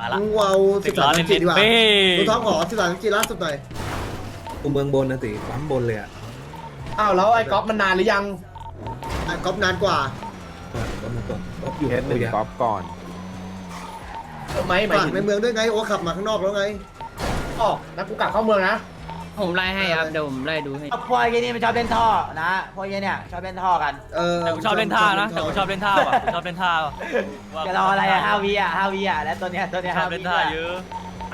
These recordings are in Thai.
มาละมึงเอาสิบสามเน้จิตดีกว่าเบ้มึงท้องขอสิบสามจิตล่าสุดหน่อยกูเมืองบนนะติปั๊มบนเลยอะอ้าวแล้วไอ้ก๊อฟมันนานหรือยัง อะก๊อฟนานกว่าเออก็มาก่อนก็อยู่เทสหนึ่งกูอยากกอล์ฟก่อนเออไหมหมายฝากถึงในเมืองด้วยไง โอ้ขับมาข้างนอกแล้วไง อ๋อแล้วกูกลับเข้าเมืองนะ ผมไล่ให้ครับเดี๋ยวผมไล่ดูให้ พวกไอ้นี่มันชอบเล่นท่อนะพวกไอ้เนี่ยชอบเล่นท่อกันเออแต่กูชอบเล่นท่านะแต่กูชอบเล่นท่าว่ะกูชอบเล่นท่าว่ะจะรออะไรอะห้าวิอะห้าวิอะแล้วตัวเนี้ยตัวเนี้ยชอห้าบวิเล่นท่าเยอะ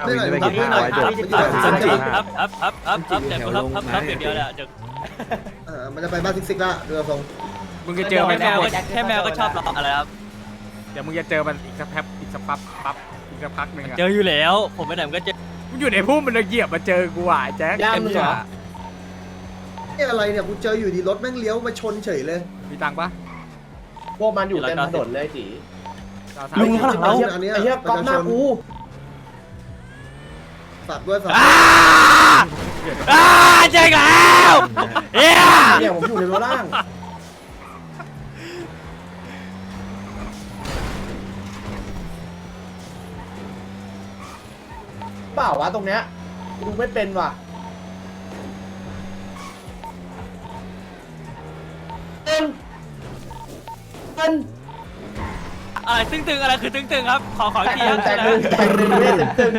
ไม่หน่อยไม่ก๊อฟกี่ไม่หน่อยห้าร้อยก๊อฟเดือนไม่หน่อยสันจิก๊อฟครับครับครับครับครับเดี๋ยวกูรับครับครับเดี๋ยวเดียวแหละเดี๋ยวเออมันจะไปบ้านซิกซิกละเรือทรงมึงจะเจอมันแค่แมวก็แค่แมวก็ชอบเราอะไรครับเดี๋ยวมึงจะเจอมันอีกสักแป๊บอีกสักปั๊บปั๊บอีกสักพักหนึ่งอะเจออยู่แล้วผมไปไหนมันก็เจอ มึงอยู่ในพุ่มมันเลยเหยียบมาเจอกูอะแจ็คย่ามมึงเหรอ นี่อะไรเนี่ยกูเจออยู่ดีรถแม่งเลี้ยวมาชนเฉยเลยมีตังค์ปะพวกมันอยู่เต็มถนนเลยจีเอาสามลุงข้างหลังเราไอ้เหี้ยอันเนี้ยไอ้เหี้ยก๊อฟหน้ากูฝากด้วยฝากอ้าอ้าเจ๊งแล้วเฮีย เนี่ยผมอยู่ในรถล่าง เปล่าวะตรงเนี้ยดูไม่เป็นว่ะเป็นเป็นอะไรตึงๆอะไรคือตึงๆครับ ขอขออีกทีครับแตกหนึ่งแตกหนึ่งเว้ยตึง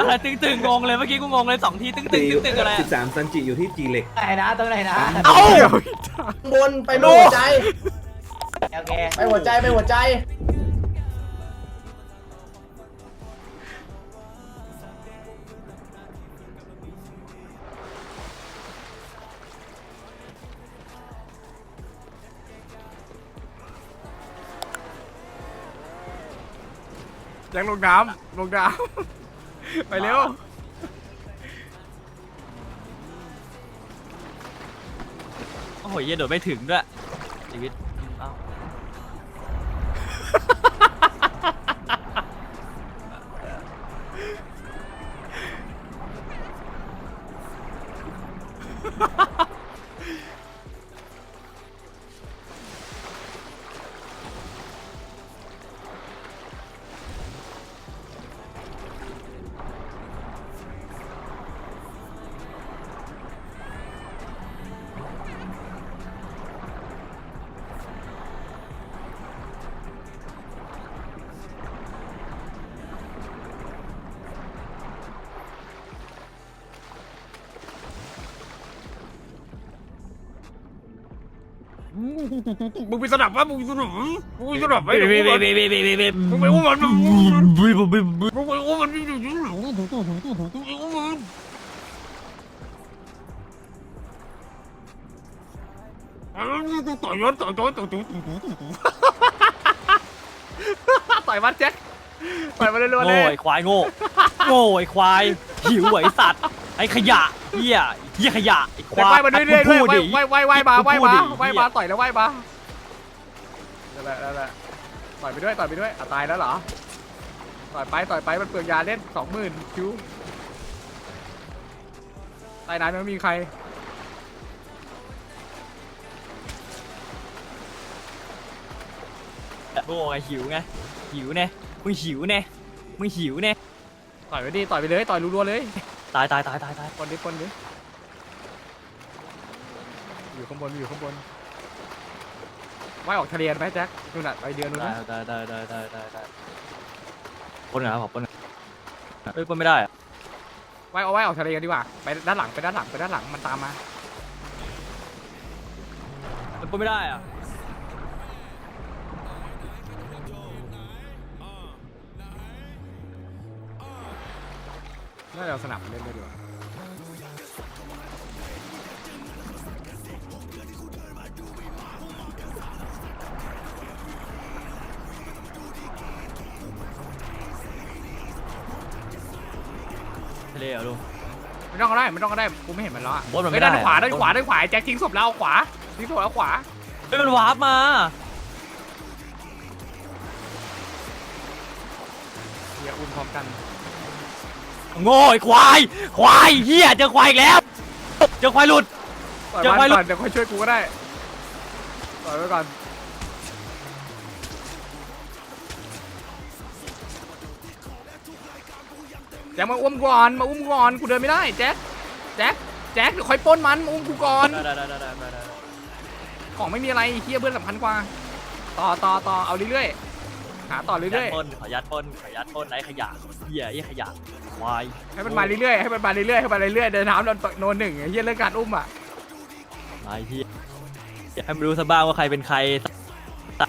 อะไรตึงๆงงเลยเมื่อกี้กูงงเลยสองทีตึงๆตีตึงๆอะไรสิบสามซันจิอยู่ที่จีเล็ก ไหนนะตรงไหนนะเอ้าเดี๋ยวๆบนไปหัวใจ โอเคไปหัวใจไปหัวใจ ยังลงน้ำลงน้ำ ไปเร็ว โอ้โหเหี้ยโดดไม่ถึงด้วยชีวิต มึงมีสนับปะมึงมีสนับมึงมีสนับไหมเบ้มึงเบ้ไปเบ้เบ้เบ้เบ้มึงไปอุ้มมันมึงบึ้ยบึ้ยบึ้ยบึ้ยไปอุ้มมันมึงไปอุ้มมันต่อยมันต่อยต่อยต่อยต่อยต่อยมันแจ็คต่อยมันเร็วๆเลโง่ไอ้ควายโง่โง่ไอ้ควายหิวไอ้สัตว์ ไอ้ขยะเหี้ยเหี้ยขยะไอ้คแต่วายว่ายมันเรื่อยๆด้วยพูดดิว่ายว่ายว่ายมาว่ายพูดมาดิว่ายมาต่อยแล้วว่ายมานั่นแหละนั่นแหละต่อยไปด้วยต่อยไปด้วยอะตายแล้วเหรอต่อยไปต่อยไปมันเปลืองยาเล่นสองหมื่นคิวใต้น้ำยังไม่มีใครโง่ไงหิวไงหิวแน่มึงหิวแน่มึงหิวแน่ต่อยไปดิต่อยไปเลยต่อยรัวๆเลย ตายตายตายตายตายปนดิปนดิอยู่ข้างบนอยู่ข้างบนว่ายออกทะเลไหมแจ็คนู่นน่ะไปเดือนนู้นได้นะได้ได้ได้ได้ได้ได้ปนเหรอครับปนเอ้ยปนไม่ได้อะว่ายเอาว่ายออกทะเลกันดีกว่าไปด้านหลังไปด้านหลังไปด้านหลังมันตามมาปนไม่ได้อะ น่าจะเอาสนับมาเล่นด้วยดีกว่าทะเลเหรอลุง ไม่ต้องก็ได้ไม่ต้องก็ได้กูไม่เห็นมันแล้วอะบนมันไม่เฮ้ยด้านได้ขวาอะด้านขวาด้านขวาแจ็คทิ้งศพแล้วเอาขวาทิ้งศพแล้วขวาเฮ้ยมันวาร์ปมา เฮียอุ่นพร้อมกัน โง่ไอ้ควาย ควายเหี้ยเจอควายอีกแล้ว เจอควายหลุดต่อยเดี๋ยวมันไว้ก่อนเดี๋ยวค่อยช่วยกูก็ได้ต่อยไว้ก่อนแจ็คมาอุ้มก่อนมาอุ้มก่อนกูเดินไม่ได้แจ็คแจ็คแจ็คเดี๋ยวค่อยปล้นมันมาอุ้มกูก่อนได้ได้ได้ได้ได้ได้ของไม่มีอะไรเฮียเพื่อนสำคัญกว่า ต่อต่อต่อเอาเรื่อยๆ หาต่อยัดเรื่อยปล้นขอยัดปล้นขอยัดปล้นไอ้ขยะเหี้ยไอ้ขยะควายๆ ให้มันมาเรื่อยๆ ให้มันมาเรื่อยๆ ให้มันมาเรื่อยๆ เดินน้ำโดนโนนหนึ่งไอ้เฮียเรื่องการอุ้มอะ ไอ้เหี้ยให้มันรู้ซะบ้างว่าใครเป็นใคร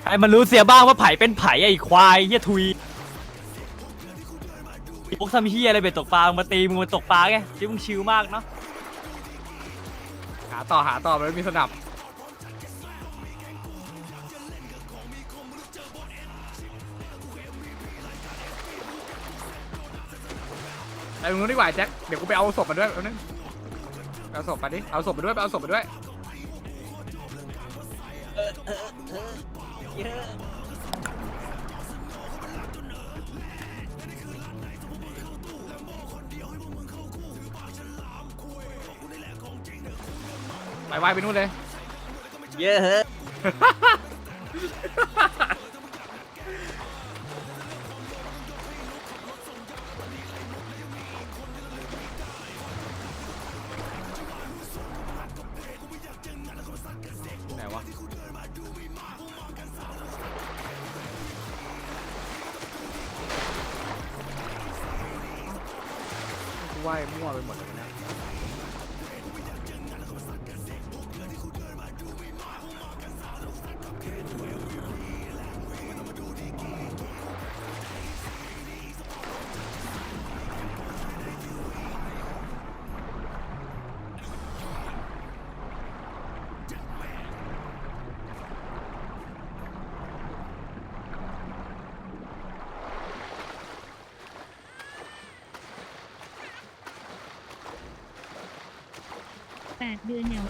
ให้มันรู้เสียบ้างว่าไผ่เป็นไผ่ไอ้ควายเหี้ยทุยพวกทำเหี้ยอะไรเบ็ดตกปลามึงมาตีมึงมาตกปลาไงชิวมึงชิวมากเนาะ หาต่อหาต่อมันไม่มีสนับ ไปตรงนู้นดีกว่าแจ็คเดี๋ยวกูไปเอาศพมาด้วยเอานึงเอาศพมาดิเอาศพมาด้วยไปเอาศพมาด้วยไปไวไปนู่นเลย เยอะไห ว่ายมั่วไปหมดเลย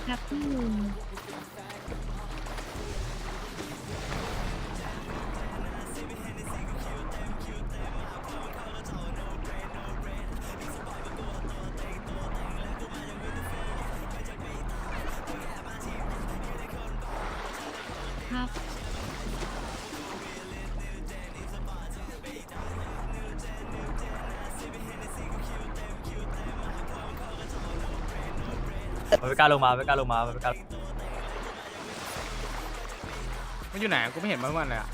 ครับพี่ลุง ไม่กล้าลงมาไม่กล้าลงมาไม่กล้ามันอยู่ไหนกูไม่เห็นมันมันเลยอะ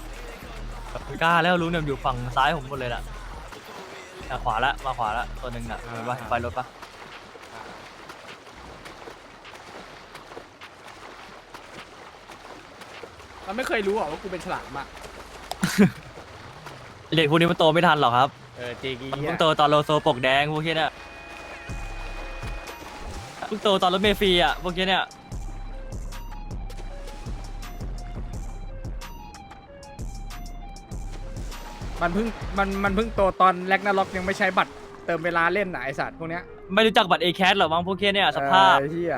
ไม่กล้าแล้วรู้เนี่ยมันอยู่ฝั่งซ้ายผมหมดเลยน่ะมาขวาละมาขวาละตัวหนึ่งน่ะเห็นปะเห็นไฟรถปะมันไม่เคยรู้หรอกว่ากูเป็นฉลามอะเด็กพวกนี้มันโตไม่ทันหรอกครับเออจริงมันเพิ่งโตตอนโลโซปกแดงพวกนี้เนี่ย เพิ่งโตตอนรถเมล์ฟรีอะพวกนี้เนี่ย มันเพิ่งมันมันเพิ่งโตตอนแลกนาล็อกยังไม่ใช้บัตรเติมเวลาเล่นน่ะไอสัตว์พวกเนี้ยไม่รู้จักบัตรเอแคสหรอมั้งพวกนี้เนี่ยสภาพ เออเฮีย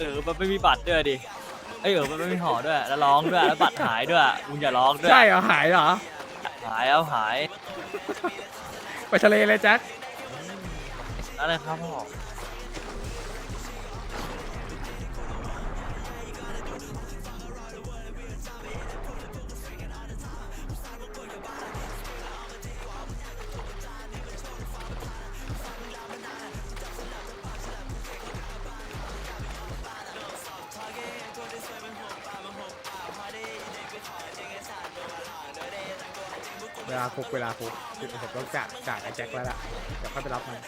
เออมันไม่มีบัตรด้วยดิเอยเออมันไม่มีห่อด้วย แล้วร้องด้วย แล้วบัตรหายด้วยมึงอย่าร้องด้วย ใช่เหรอหายเหรอ หายแล้วหายไปทะเลเลยแจ็คอะไรครับพ่อ เวลาคุกเวลาคุกผมต้องจากจากไอ้แจ็คแล้วล่ะเดี๋ยวค่อยไปรับมัน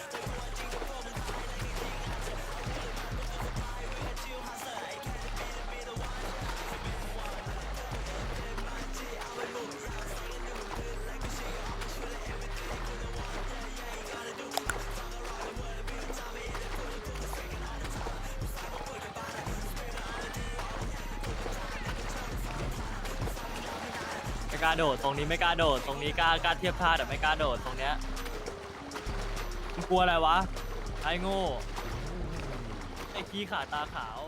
าโดด ตรงนี้ไม่กล้าโดด ตรงนี้กล้ากล้าเทียบท่าแต่ไม่กล้าโดดตรงเนี้ยมึงกลัวอะไรวะไอ้โง่ไอ้ขี้ขาตาขาว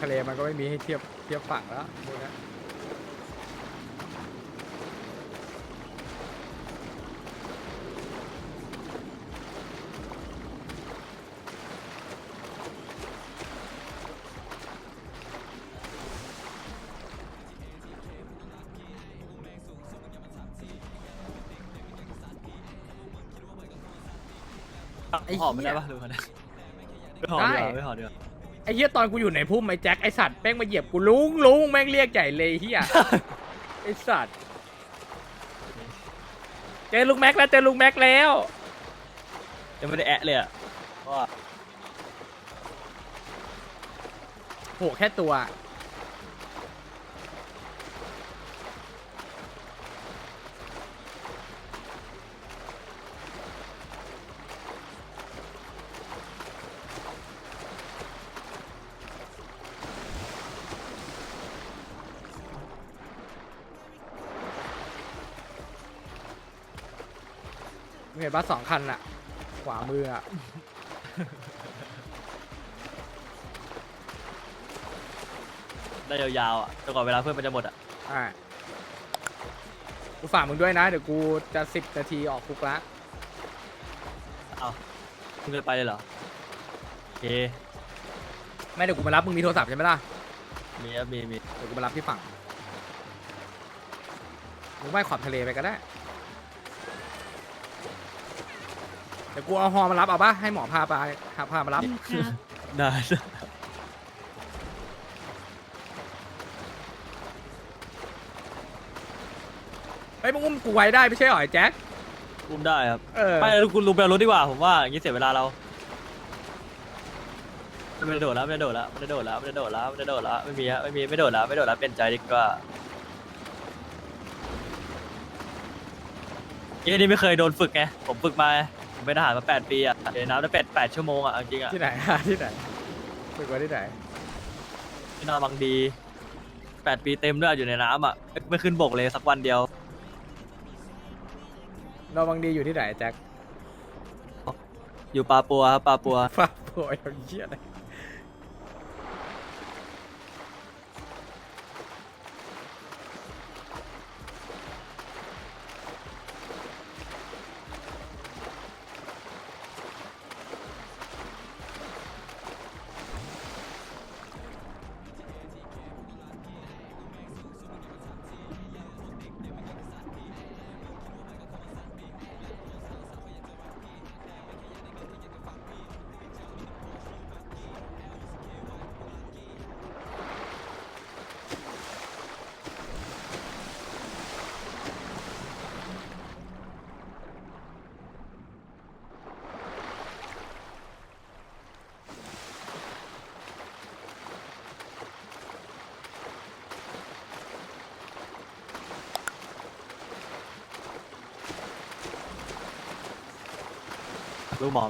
ทะเลมันก็ไม่มีให้เทียบเทียบฝั่งแล้วพวกเนี้ยหอมไม่ได้ปะดูมันนะไม่หอมดีกว่าไม่หอมดีกว่าไอ้เหี้ยตอนกูอยู่ในพุ่มไอ้แจ็คไอ้สัตว์แม่งมาเหยียบกูลุงลุงแม่งเรียกใหญ่เลยเฮียไอ้สัตว์เจอลุงแม็กแล้วเจอลุงแม็กแล้วยังไม่ได้แอะเลยอะเพราะว่าโหแค่ตัว เห็นปะสองคันอะขวามืออะได้ยาวๆอะจนกว่าเวลาเพื่อนมันจะหมดอะ อ่ากูฝากมึงด้วยนะ เดี๋ยวกูจะสิบนาทีออกคุกละเอามึงจะไปเลยเหรอโอเคไม่เดี๋ยวกูมารับมึงมีโทรศัพท์ใช่ไหมล่ะ มีครับมีมีเดี๋ยวกูมารับที่ฝั่งมึงว่ายขอบทะเลไปก็ได้ ดี๋ยวกูเอาฮอมารับเอาปะให้หมอพาไปหาพามารับ ครับได้เฮ้ยมึงอุ้มกูไว้ได้ไม่ใช่เหรอไอ้แจ็คอุ้มได้ครับเออไม่คุณลุงไปเอารถดีกว่าผมว่าอย่างนี้เสียเวลาเราไม่ได้โดดแล้วไม่ได้โดดแล้วไม่ได้โดดแล้วไม่ได้โดดแล้วไม่ได้โดดแล้วไม่มีฮะไม่มีไม่โดดแล้วไม่โดดแล้วเปลี่ยนใจดีกว่าเอ้ยนี่ไม่เคยโดนฝึกไงผมฝึกมา ผมเป็นทหารมาแปดปีอะเดี๋ยวน้ำได้แปดแปดชั่วโมงอะเอาจริงอะที่ไหน ที่ไหนฝึกไว้ที่ไหน ที่นอนบางดีแปดปีเต็มด้วยอยู่ในน้ำอะไม่ไม่ขึ้นบกเลยสักวันเดียว เราบางดีอยู่ที่ไหนแจ็คอยู่ปาปัวครับปาปัว ฟ้าโอยอย่างเหี้ยอะไรลูก หมอ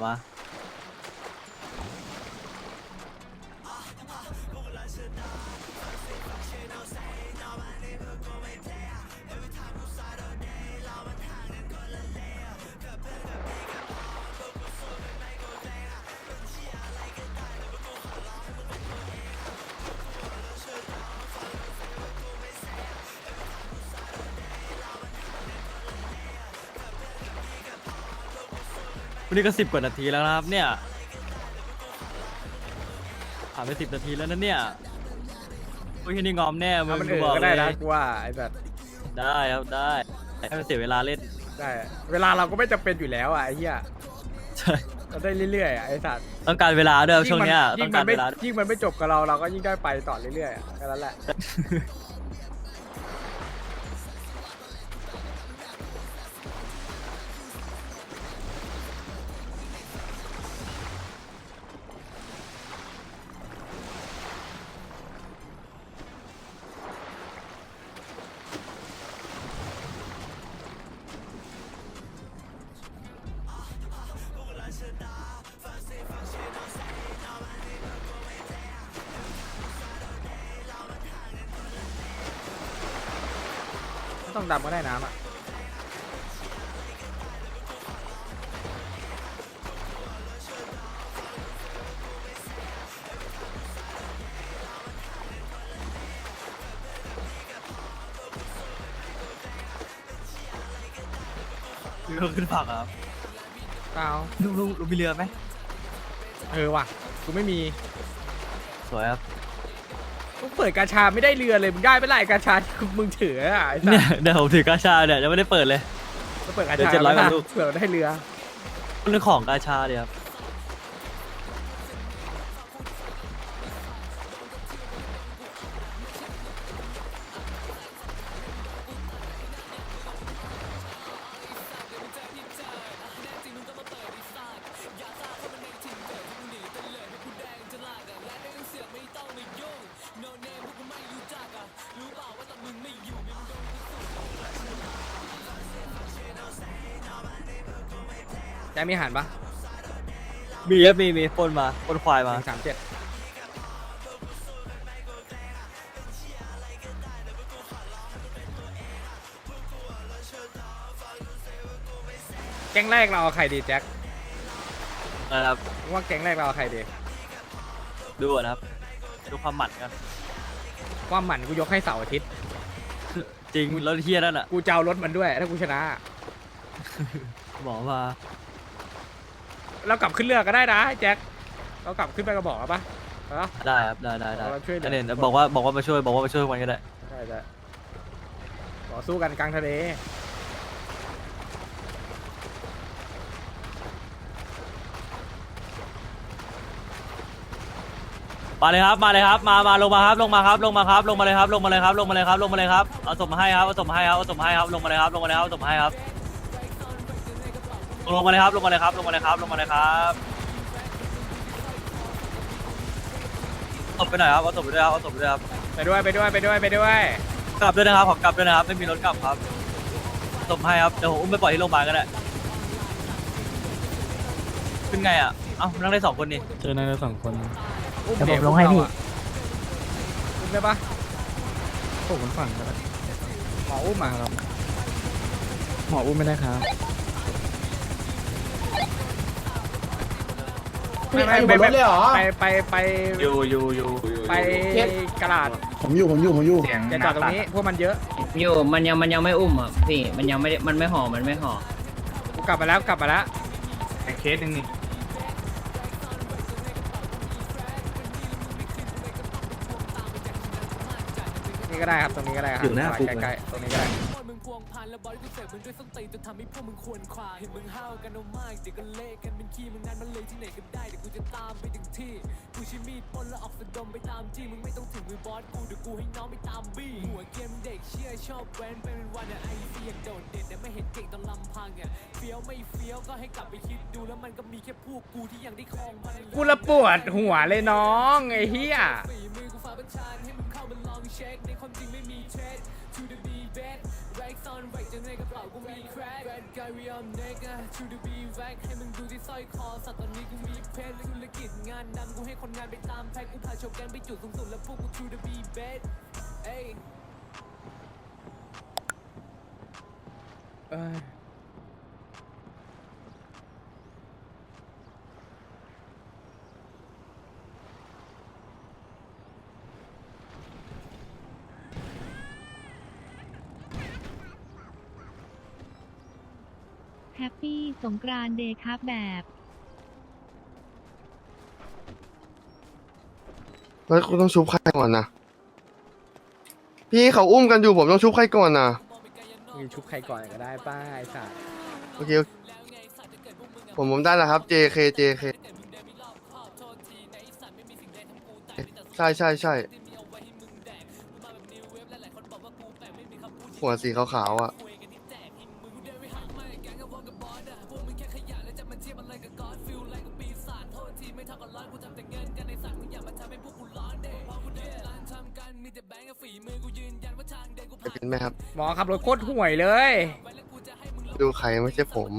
วันนี้ก็สิบกว่านาทีแล้วนะครับ เนี่ยผ่านไปสิบนาทีแล้วนะเนี่ยโอ้ยนี่งอมแน่มึเอางมันกูอื่นบอกก็เลได้ยนะกูว่าไอ้แบบได้ครับได้ให้มันเสียเวลาเล่นได้ เวลาเราก็ไม่จำเป็นอยู่แล้วอะไอ้เหี้ยใช่เราได้เรื่อยๆอะไอ้สัตว์ต้องการเวลาด้วยช่วงเนี้ยยิ่ต้องงมัการนไม่เวลายิ่งมันไม่จบกับเราเราก็ยิ่งได้ไปต่อเรื่อยๆอะแค่นั้นแหละ ต้องดำก็ได้น้ำอะเรือขึ้นฝั่งอะครับเปล่าลุงลุงลุงมีเรือไหมเออว่ะกูไม่มีสวยครับกู เปิดกาชาไม่ได้เรือเลยมึงได้ไปไล่กาชาที่มึงถืออะไอ้สัเนี่ยสเดี๋ยวผมถือกาชาเนี่ยยังไม่ได้เปิดเลยก็เปิดกาเดี๋ยวชาเจ็ดร้อยกว่าแล้วนะลูก เผื่อได้เรือเรื่องของกาชาเดียวครับ มีอาหารปะมีครับมีมีปล้นมาปล้นควายมาสามเจ็ดแก๊งแรกเราเอาใครดีแจ็คนะครับมึงว่าแก๊งแรกเราเอาใครดี ดูก่อนนะครับ ดูความหมัดกันความหมั่นกูยกให้เสาร์อาทิตย์ จริงรถเฮียนั่นอะกูจะเอารถมันด้วย ถ้ากูชนะ หมอมา เรากลับขึ้นเรือก็ได้นะแจ็คเรากลับขึ้นไปกระบอกแล้วปะเอาปะ ได้ครับได้ได้ได้เราช่วยเหลือ อันนี้บอกว่าบอกว่ามาช่วยบอกว่ามาช่วยมันก็ได้ใช่ใช่ต่อสู้กันกลางทะเลมาเลยครับมาเลยครับมามาลงมาครับลงมาครับลงมาครับลงมาเลยครับลงมาเลยครับลงมาเลยครับลงมาเลยครับเอาศพมาให้ครับเอาศพมาให้ครับเอาศพมาให้ครับลงมาเลยครับลงมาเลยครับเอาศพมาให้ครับ ลงมาเลยครับ ลงมาเลยครับ ลงมาเลยครับ ลงมาเลยครับศพไปไหนอยครับเอาศพไปด้วยครับเอาศพไปด้วยครับ ไปด้วยไปด้วยไปด้วยไปด้วยกลับด้วยนะครับขอกลับด้วยนะครับ ไม่มีรถกลับครับศพให้ครับ เดี๋ยวผมอุ้มไปปล่อยที่โรงพยาบาลก็ได้ขึ้นไงอะ เอ้านั่งได้สองคนนี่เจอในสองคนเดี๋ยวผมลงให้พี่ อุ้มได้ปะโอ้ผมฝั่งกันหมออุ้มมาครับหมออุ้มไม่ได้ครับ มีใครอยู่บนรถเลยเหรอ ไปไปไปอยู่อยู่อยู่ไปกระดาษผมอยู่ผมอยู่ผมอยู่อย่าจอดตรงนี้พวกมันเยอะอยู่มันยังมันยังไม่อุ้มอะพี่มันยังไม่ได้มันไม่ห่อมันไม่ห่อกูกลับมาแล้วกลับมาแล้วเคสหนึ่งนี่นี่ก็ได้ครับตรงนี้ก็ได้ครับอยู่หน้าคุกใกล้ๆตรงนี้ก็ได้ มึงพวงพันแล้วบอลกูเสกมึงด้วยส้นตีนจนทำให้พวกมึงควรควายเห็นมึงห้าวกันเอามากเดี๋ยวก็เละกันเป็นขี้มึงนั้นมันเลยที่ไหนก็ได้เดี๋ยวกูจะตามไปถึงที่กูใช้มีดปล้นแล้วออกสะดมไปตามจี้มึงไม่ต้องถึงมือบอสกูเดี๋ยวกูให้น้องไปตามบี้หัวเกมเด็กเชี่ยชอบแว้นเป็นวันอะไอซีอยากโดดเด่นแต่ไม่เห็นเก่งตอนลำพังอะเฟี้ยวไม่เฟี้ยวก็ให้กลับไปคิดดูแล้วมันก็มีแค่พวกกูที่ยังได้ครองมันกูละปวดหัวเลยน้องไอ้เหี้ยฝีมือกูฝากบัญชาให้มึงเข้ามาลองเช็คในความจริงไม่มีเทรด to the be bad Rack on right จนในกระเป๋ากูมี crack bad guy we on nigga to the be rack ให้มึงดูที่สร้อยคอสัตว์ตอนนี้กูมีเพชรธุรกิจงานดำกูให้คนงานไปตามแพ็คกูพาโชว์แกนไปจุดสูงสุดแล้วพวกกู to the be bad เอ้ย เอ้ย แฮปปี้ สงกรานต์เดย์ครับแบบแล้วคุณต้องชุบใครก่อนนะ พี่เขาอุ้มกันอยู่ผมต้องชุบใครก่อนนะมีชุบใครก่อนก็ได้ป้าไอ้สัตว์โอเคโอเคผมผมได้แล้วครับ JK JK ใช่ใช่ใช่หัวสีขาวๆอะ ไหมครับ หมอขับรถโคตรห่วยเลย ดูใครไม่ใช่ผม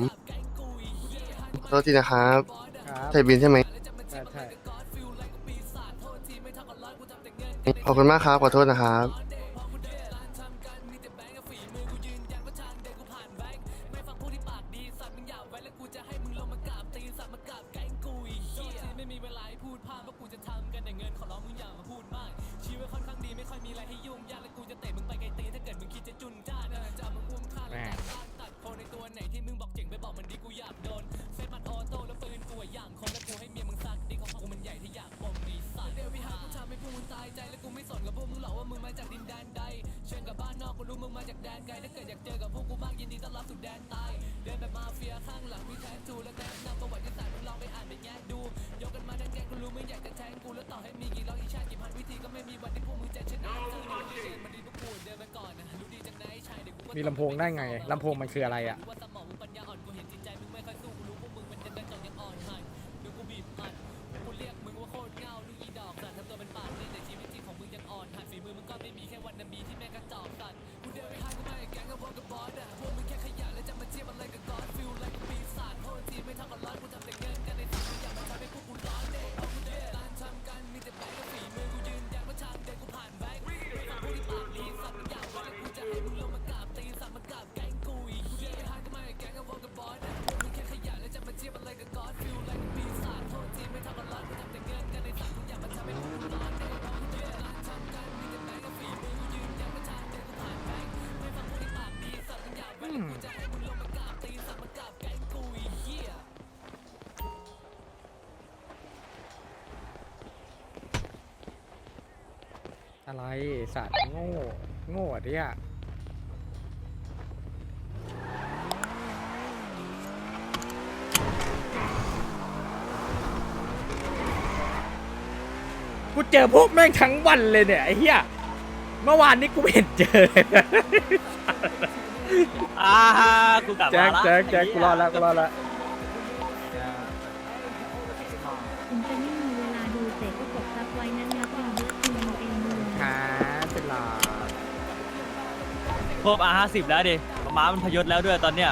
โทษทีนะครับครับใช่บินใช่ไหมใช่ใช่ ขอบคุณมากครับขอโทษนะครับ มีลำโพงได้ไงลำโพงมันคืออะไรอะ อะไรสัตว์โง่ โง่อะเนี่ยกูเจอพวกแม่งทั้งวันเลยเนี่ยไอ้เหี้ยเมื่อวานนี้กูไม่เห็นเจอเลย อ่ากูกลับแจ็มาคละแจ็คแจ็คกูรอดแล้วกูรอดแล้ว ครบอาห้าสิบแล้วดิม้ามันพยศแล้วด้วยตอนเนี้ย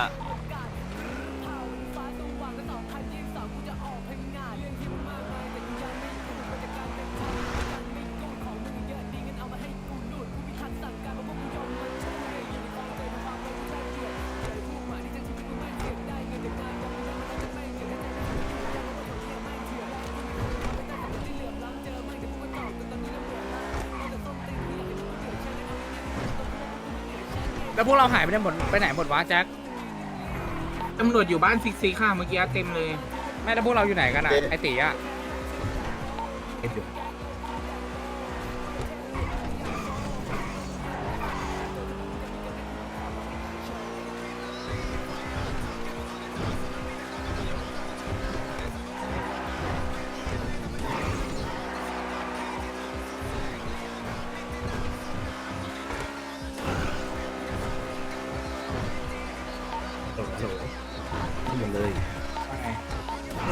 แล้วพวกเราหายไปไหนหมดไปไหนหมดวะแจ็คตำรวจอยู่บ้านซิกซีค่ะเมื่อกี้เต็มเลยแม่แล้วพวกเราอยู่ไหนกันอะไอตีอะ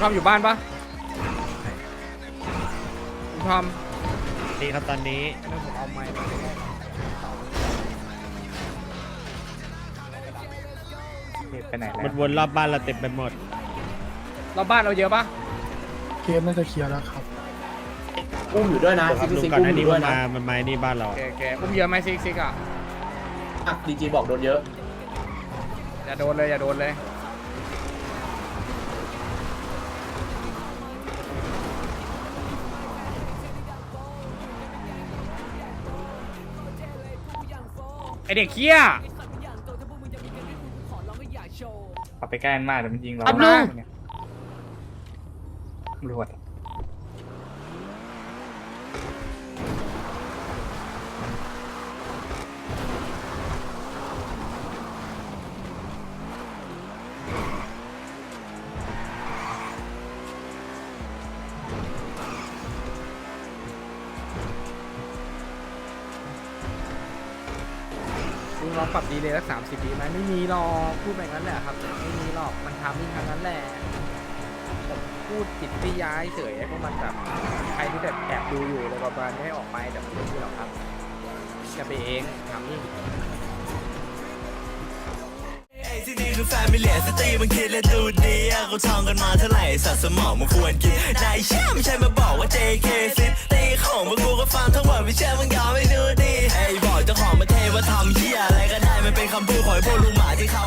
อมอยู่บ้านปะคุณทอมดีครับตอนนี้เดี๋ยวผมเอาไม้มาไปไหนแล้ววนรอบบ้านเราเต็มไปหมดเราบ้านเราเยอะปะเคสน่าจะเคลียร์แล้วครับ อุ้มอยู่ด้วยนะซิกซิกอุ้มอยู่ด้วยนะมันมานี่บ้านเราโอเคโอเคอุ้มเยอะไหมซิกซิกอะดีจีบอกโดนเยอะอย่าโดนเลยอย่าโดนเลย ไอเด็กเคี้ย ขับไปใกล้มากเดี๋ยวมันยิงเราอับดุลตำรวจ ลองปรับดีเลยสักสามสิบปีไหมไม่มีหรอกพูดแบบนั้นแหละครับไม่มีหรอกมันทำนี่ทางนั้นแหละผมพูดจิตวิทยายเฉยเพราะมันแบบใครที่แบบแอบดูอยู่เลยประมาณนี้ให้ออกไปแต่ไม่รู้หรอกครับจะไปเองทำนี่ แฟมิเลียสตีมันคิดและดูดีอะเขาทองกันมาเท่าไหร่สัตว์สมองมันควรกินนายเชื่อไม่ใช่มาบอกว่า JK สิตีของพวกกูก็ฟังทั้งหมดไม่เชื่อมึงยอมไม่ดูดีไอ้บอกเจ้าของประเทศว่าทำเหี้ยอะไรก็ได้มันเป็นคำพูดของไอ้พวกลุงหมาที่เขา